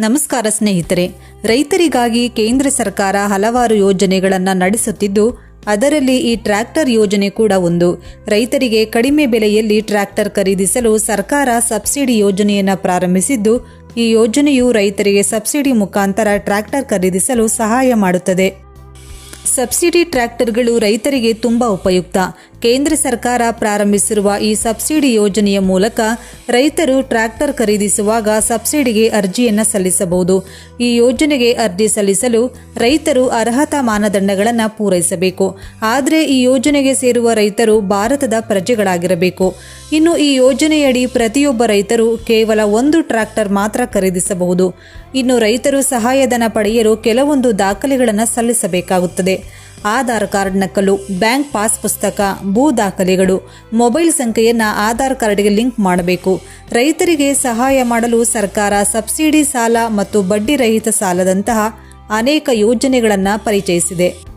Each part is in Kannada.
ನಮಸ್ಕಾರ ಸ್ನೇಹಿತರೆ, ರೈತರಿಗಾಗಿ ಕೇಂದ್ರ ಸರ್ಕಾರ ಹಲವಾರು ಯೋಜನೆಗಳನ್ನು ನಡೆಸುತ್ತಿದ್ದು, ಅದರಲ್ಲಿ ಈ ಟ್ರ್ಯಾಕ್ಟರ್ ಯೋಜನೆ ಕೂಡ ಒಂದು. ರೈತರಿಗೆ ಕಡಿಮೆ ಬೆಲೆಯಲ್ಲಿ ಟ್ರ್ಯಾಕ್ಟರ್ ಖರೀದಿಸಲು ಸರ್ಕಾರ ಸಬ್ಸಿಡಿ ಯೋಜನೆಯನ್ನು ಪ್ರಾರಂಭಿಸಿದ್ದು, ಈ ಯೋಜನೆಯು ರೈತರಿಗೆ ಸಬ್ಸಿಡಿ ಮುಖಾಂತರ ಟ್ರ್ಯಾಕ್ಟರ್ ಖರೀದಿಸಲು ಸಹಾಯ ಮಾಡುತ್ತದೆ. ಸಬ್ಸಿಡಿ ಟ್ರ್ಯಾಕ್ಟರ್ಗಳು ರೈತರಿಗೆ ತುಂಬ ಉಪಯುಕ್ತ. ಕೇಂದ್ರ ಸರ್ಕಾರ ಪ್ರಾರಂಭಿಸಿರುವ ಈ ಸಬ್ಸಿಡಿ ಯೋಜನೆಯ ಮೂಲಕ ರೈತರು ಟ್ರ್ಯಾಕ್ಟರ್ ಖರೀದಿಸುವಾಗ ಸಬ್ಸಿಡಿಗೆ ಅರ್ಜಿಯನ್ನು ಸಲ್ಲಿಸಬಹುದು. ಈ ಯೋಜನೆಗೆ ಅರ್ಜಿ ಸಲ್ಲಿಸಲು ರೈತರು ಅರ್ಹತಾ ಮಾನದಂಡಗಳನ್ನು ಪೂರೈಸಬೇಕು. ಆದರೆ ಈ ಯೋಜನೆಗೆ ಸೇರುವ ರೈತರು ಭಾರತದ ಪ್ರಜೆಗಳಾಗಿರಬೇಕು. ಇನ್ನು ಈ ಯೋಜನೆಯಡಿ ಪ್ರತಿಯೊಬ್ಬ ರೈತರು ಕೇವಲ ಒಂದು ಟ್ರ್ಯಾಕ್ಟರ್ ಮಾತ್ರ ಖರೀದಿಸಬಹುದು. ಇನ್ನು ರೈತರು ಸಹಾಯಧನ ಪಡೆಯಲು ಕೆಲವೊಂದು ದಾಖಲೆಗಳನ್ನು ಸಲ್ಲಿಸಬೇಕಾಗುತ್ತದೆ. ಆಧಾರ್ ಕಾರ್ಡ್ ನಕಲು, ಬ್ಯಾಂಕ್ ಪಾಸ್ ಪುಸ್ತಕ, ಭೂ ದಾಖಲೆಗಳು, ಮೊಬೈಲ್ ಸಂಖ್ಯೆಯನ್ನು ಆಧಾರ್ ಕಾರ್ಡ್ಗೆ ಲಿಂಕ್ ಮಾಡಬೇಕು. ರೈತರಿಗೆ ಸಹಾಯ ಮಾಡಲು ಸರ್ಕಾರ ಸಬ್ಸಿಡಿ ಸಾಲ ಮತ್ತು ಬಡ್ಡಿ ರಹಿತ ಸಾಲದಂತಹ ಅನೇಕ ಯೋಜನೆಗಳನ್ನು ಪರಿಚಯಿಸಿದೆ.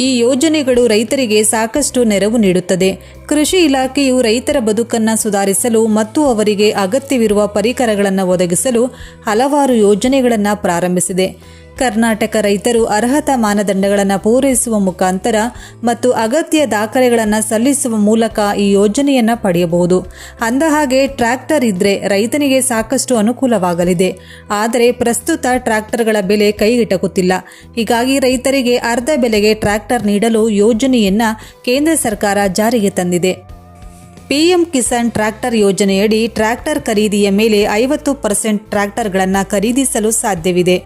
ಈ ಯೋಜನೆಗಳು ರೈತರಿಗೆ ಸಾಕಷ್ಟು ನೆರವು ನೀಡುತ್ತದೆ. ಕೃಷಿ ಇಲಾಖೆಯು ರೈತರ ಬದುಕನ್ನು ಸುಧಾರಿಸಲು ಮತ್ತು ಅವರಿಗೆ ಅಗತ್ಯವಿರುವ ಪರಿಕರಗಳನ್ನು ಒದಗಿಸಲು ಹಲವಾರು ಯೋಜನೆಗಳನ್ನು ಪ್ರಾರಂಭಿಸಿದೆ. ಕರ್ನಾಟಕ ರೈತರು ಅರ್ಹತಾ ಮಾನದಂಡಗಳನ್ನು ಪೂರೈಸುವ ಮುಖಾಂತರ ಮತ್ತು ಅಗತ್ಯ ದಾಖಲೆಗಳನ್ನು ಸಲ್ಲಿಸುವ ಮೂಲಕ ಈ ಯೋಜನೆಯನ್ನು ಪಡೆಯಬಹುದು. ಅಂದಹಾಗೆ ಟ್ರ್ಯಾಕ್ಟರ್ ಇದ್ರೆ ರೈತನಿಗೆ ಸಾಕಷ್ಟು ಅನುಕೂಲವಾಗಲಿದೆ. ಆದರೆ ಪ್ರಸ್ತುತ ಟ್ರ್ಯಾಕ್ಟರ್ಗಳ ಬೆಲೆ ಕೈಗೆಟಕುತ್ತಿಲ್ಲ. ಹೀಗಾಗಿ ರೈತರಿಗೆ ಅರ್ಧ ಬೆಲೆಗೆ ಟ್ರ್ಯಾಕ್ಟರ್ ನೀಡಲು ಯೋಜನೆಯನ್ನು ಕೇಂದ್ರ ಸರ್ಕಾರ ಜಾರಿಗೆ ತಂದಿದೆ. ಪಿಎಂ ಕಿಸಾನ್ ಟ್ರ್ಯಾಕ್ಟರ್ ಯೋಜನೆಯಡಿ ಟ್ರ್ಯಾಕ್ಟರ್ ಖರೀದಿಯ ಮೇಲೆ ಐವತ್ತು ಪರ್ಸೆಂಟ್ ಟ್ರ್ಯಾಕ್ಟರ್ಗಳನ್ನು ಖರೀದಿಸಲು ಸಾಧ್ಯವಿದೆ.